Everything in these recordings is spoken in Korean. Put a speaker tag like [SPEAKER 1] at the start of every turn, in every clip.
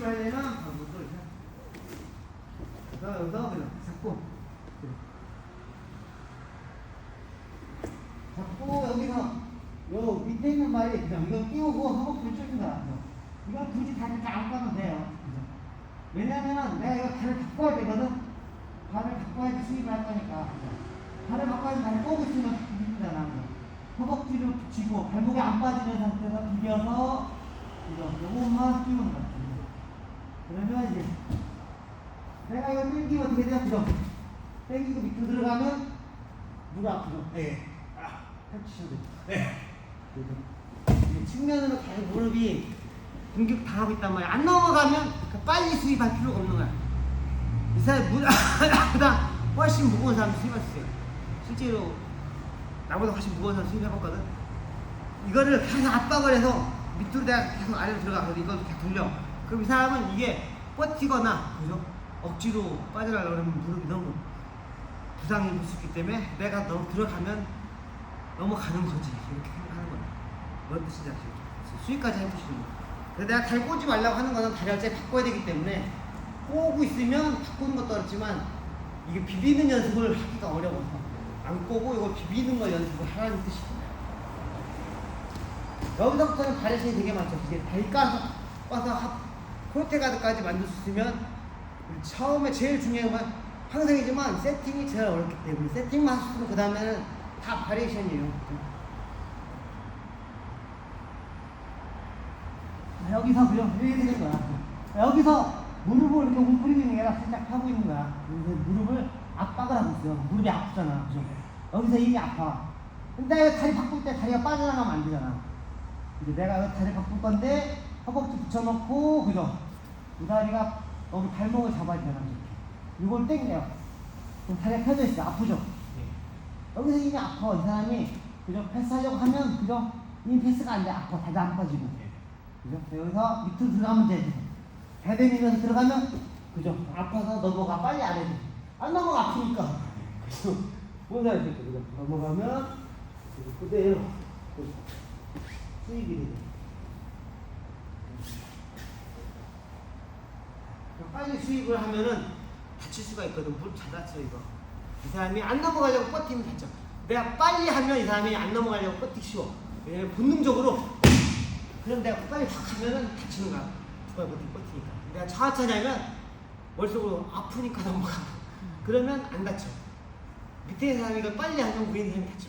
[SPEAKER 1] 바로 또 이렇게. 그래서 여기서 그냥 잡고. 잡고 여기서 요 밑에 있는 말이 그냥 이거 끼우고 쪼는 거야. 이거 굳이 다리 안 까면 돼요. 왜냐면은 내가 이거 발을 바꿔야 되거든. 발을 바꿔야지 수입을 할 거니까. 발을 바꿔야지 발을 꼬고 있으면 힘들잖아. 허벅지를 붙이고 발목이 안 빠지는 상태에서 비벼서 이거 요것만 끼우는 거야. 그러면 이제 내가 이거 땡기면 어떻게 돼요? 그죠? 땡기고 밑으로 들어가면 누가 아프죠?
[SPEAKER 2] 네.
[SPEAKER 1] 펼치셔도 돼요.
[SPEAKER 2] 네.
[SPEAKER 1] 이게 측면으로 계속 무릎이 공격 당하고 있단 말이야. 안 넘어가면 그 빨리 수입할 필요가 없는 거야. 이 사람 무 나보다 훨씬 무거운 사람 수입할 수 있어요. 실제로 나보다 훨씬 무거운 사람 수입해봤거든. 이거를 계속 압박을 해서 밑으로 내가 계속 아래로 들어가. 그래서 이걸 계속 돌려. 그럼 이 사람은 이게 버티거나 그죠? 억지로 빠져나가려고 하면 무릎이 너무 부상이 입을 수 있기 때문에 내가 너무 들어가면 넘어가는 거지. 이렇게 생각하는 거야 뭔 뜻인지 아시죠? 수익까지 해보시는 거야 그래서 내가 다리 꼬지 말라고 하는 거는 다리 할때 바꿔야 되기 때문에 꼬고 있으면 바꾸는 것도 어렵지만 이게 비비는 연습을 하기가 어려워서 안 꼬고 이걸 비비는 거 연습을 하라는 뜻이에요 여기서부터는 바리션이 되게 많죠. 이게 다리 까서 까서 합 포르테가드까지 만들 수 있으면 처음에 제일 중요한 건 항상이지만 세팅이 제일 어렵기 때문에 세팅만 하시고 그 다음에는 다 바리에이션이에요. 아, 여기서 그냥 되는 거야. 여기서 무릎을 이렇게 있는 게 아니라 살짝 하고 있는 거야. 그래서 무릎을 압박을 하고 있어요. 무릎이 아프잖아. 그죠? 여기서 이미 아파. 근데 다리 바꿀 때 다리가 빠져나가면 안 되잖아. 이제 내가 다리 바꿀 건데 허벅지 붙여놓고 그죠? 이 다리가 여기 발목을 잡아야 되나 이렇게. 이걸 땡겨요. 그럼 다리가 펴져 있어. 아프죠? 여기서 이미 아파. 이 사람이 그죠? 패스하려고 하면 그죠? 이미 패스가 안 돼. 아파. 다리 안 빠지고. 그죠? 여기서 밑으로 들어가면 돼. 배대 밀면서 들어가면 그죠? 아파서 넘어가. 빨리 안 해. 안 넘어가 아프니까. 그죠? 뭔가 이렇게 그죠? 넘어가면? 그대로 그죠? 수익이 되 빨리 수익을 하면은 다칠 수가 있거든. 잘 다쳐 이거. 이 사람이 안 넘어가려고 버티면 다쳐. 내가 빨리 하면 이 사람이 안 넘어가려고 버티기 쉬워. 왜냐면 본능적으로 그럼 내가 빨리 확 하면은 다치는 거야. 누가 버티 버티니까. 내가 하면 머릿속으로 아프니까 넘어가. 그러면 안 다쳐. 밑에 사람이 이걸 빨리 하면 위에 있는 사람이 다쳐.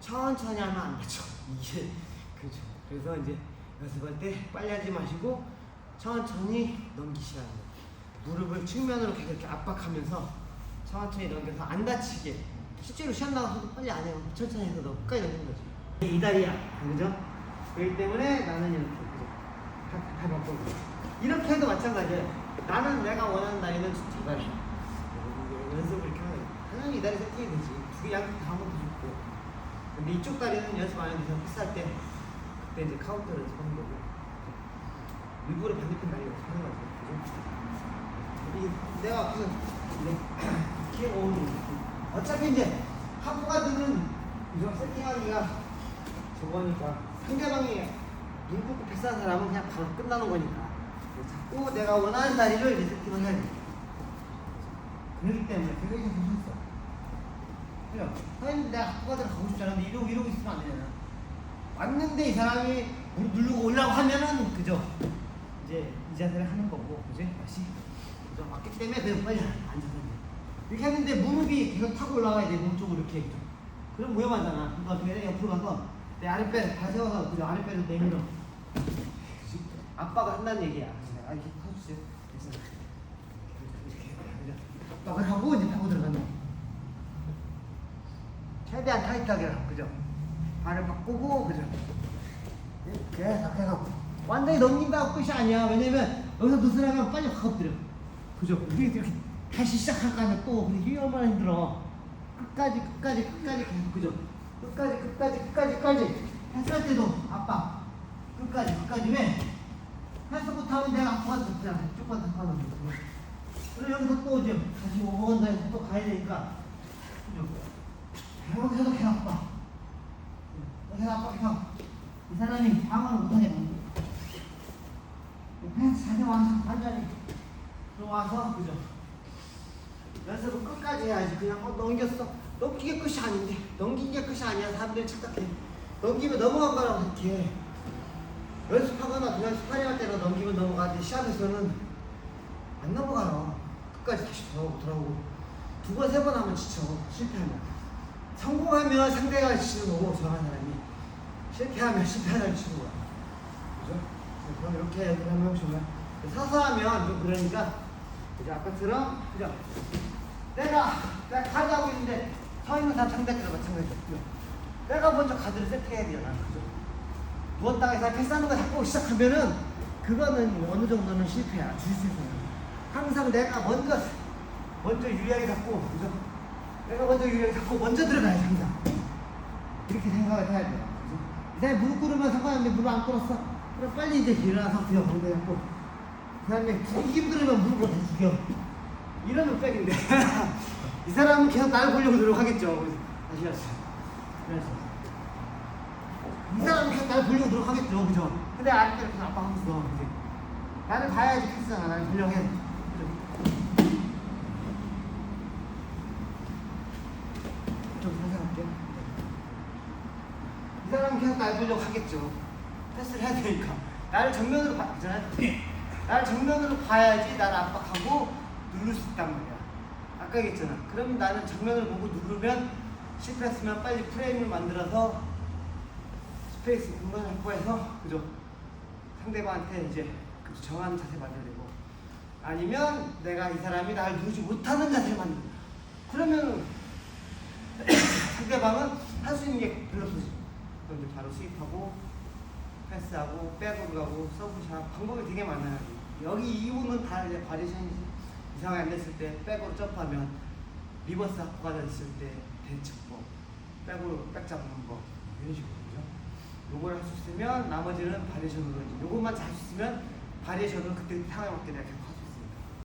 [SPEAKER 1] 천천히 하면 안 다쳐. 이게 그죠. 그래서 이제 연습할 때 빨리 하지 마시고 천천히 넘기시라는 거예요. 무릎을 측면으로 계속 이렇게 압박하면서 천천히 넘겨서 안 다치게 실제로 시험 나가서도 빨리 안 해요. 천천히 해서 너 끝까지 넘는 거지 이 다리야. 그죠? 그렇기 때문에 나는 이렇게 그죠? 다, 다 바꾸고. 이렇게 해도 마찬가지예요. 나는 내가 원하는 다리는 두 다리 연습을 이렇게 거예요. 당연히 이 다리 세팅이 되지. 두 개 양쪽 다 하면 더 좋고. 근데 이쪽 다리는 연습 안 해도 그냥 패스할 때 그때 이제 카운터를 연습하는 거고. 일부러 반대편 다리를 하는 거죠. 그죠? 이 내가 그 이렇게 오는 어차피 이제 하프가드는 이런 세팅하기가 저거니까 상대방이 눈 꽂고 패스한 사람은 그냥 바로 끝나는 거니까 자꾸 내가 원하는 다리를 이제 세팅을 해야 돼 그렇기 때문에 그게 좀 무슨 있어 그죠? 선생님 내가 하프가드를 가고 싶잖아 근데 이러고 이러고 있으면 안 되잖아 왔는데 이 사람이 무릎 누르고 올라고 하면은 그죠? 이제 이 자세를 하는 거고 그지? 다시 맞기 때문에 그냥 빨리 앉아서 해. 이렇게 하는데 무릎이 계속 타고 올라가야 돼 몸쪽으로 이렇게 그럼 위험하잖아 그러니까 해? 옆으로 가서 내 아랫배 다 세워서 그 아랫배를 내밀어? 압박을 한다는 얘기야 아 이렇게 서주세요 그래서 이렇게? 압박을 하고 이제 타고 거야 최대한 타이트하게 하고 그죠? 발을 바꾸고 그죠? 계속 해가고 완전히 넘긴다고 끝이 아니야 왜냐면 여기서 느슨하면 빨리 확 엎드려 그죠? 이렇게, 이렇게 다시 시작할까 또 이게 얼마나 힘들어. 끝까지 끝까지 끝까지 계속 그죠? 끝까지 끝까지 끝까지 끝까지. 했을 때도 아빠 끝까지 끝까지 왜? 해서 못하면 내가 아빠가 쭉만 더 하는 거 그리고 여기서 또 이제 다시 5번 더 해서 또 가야 되니까. 그죠? 여기서도 계속 아빠. 여기서 아빠 계속 이 사람이 방어를 못하게 만들어. 펜스 잘 와서 완전히 들어와서 그죠? 연습을 끝까지 해야지. 그냥 어, 넘겼어. 넘기게 끝이 아닌데. 넘긴 게 끝이 아니야. 사람들이 착각해. 넘기면 넘어간 거라고 생각해. 연습하거나 그냥 스파링할 때는 넘기면 넘어가는데 시합에서는 안 넘어가요. 끝까지 다시 돌아오고 돌아오고. 두 번 세 번 하면 지쳐. 실패하면. 성공하면 상대가 지치는 거고 저런 사람이. 실패하면 실패하는 지치는 거야. 그죠? 그럼 이렇게 얘기를 하면 정말 서서하면 좀 그러니까 그죠? 아까처럼 그죠? 내가 내가 카드 하고 있는데 서 있는 사람 상대가 마찬가지죠. 내가 먼저 카드를 세팅해야 되잖아. 그죠? 누웠다가 해서 패스하는 거 잡고 시작하면은 그거는 어느 정도는 실패야. 주식은 항상 내가 먼저 먼저 유리하게 잡고 그죠? 내가 먼저 유리하게 잡고 먼저 들어가야지 항상. 이렇게 생각을 해야 돼요. 그죠? 이 사람이 무릎 꿇으면 상관없는데 무릎 안 꿇었어? 그럼 빨리 이제 일어나서 들어 보내 잡고 그 다음에 죽기 힘들으면 무릎을 다 죽여. 이러면 백인데 이 사람은 계속 나를 보려고 노력하겠죠. 그래서 다시. 그래서 이 사람은 계속 나를 보려고 노력하겠죠, 그죠? 근데 아직도 이렇게 압박하면서 이제 나를 봐야지 패스잖아, 나를 보려고 해. 좀 생각할게요. 이 사람은 계속 나를 보려고 하겠죠. 패스를 해야 되니까. 나를 정면으로 봐, 있잖아요. 나를 정면으로 봐야지 나를 압박하고 누를 수 있단 말이야. 아까 얘기했잖아. 그러면 나는 정면을 보고 누르면 실패했으면 빨리 프레임을 만들어서 스페이스 공간을 확보해서 그죠? 상대방한테 이제 그 정한 자세 만들어야 되고 아니면 내가 이 사람이 나를 누르지 못하는 자세를 만들 그러면 상대방은 할 수 있는 게 별로 없어지. 그럼 이제 바로 수입하고 패스하고 백으로 가고 서브샷 방법이 되게 많아요. 여기 이유는 다 이제 바리션이지. 이상이 안 됐을 때 백으로 점프하면 리버스 확보가 됐을 때 대측법, 백으로 백 잡는 법 이런 식으로 그죠? 요걸 할 수 있으면 나머지는 바리에이션으로 이제 요것만 잘 수 있으면 바리에이션은 그때 상황에 맞게 내가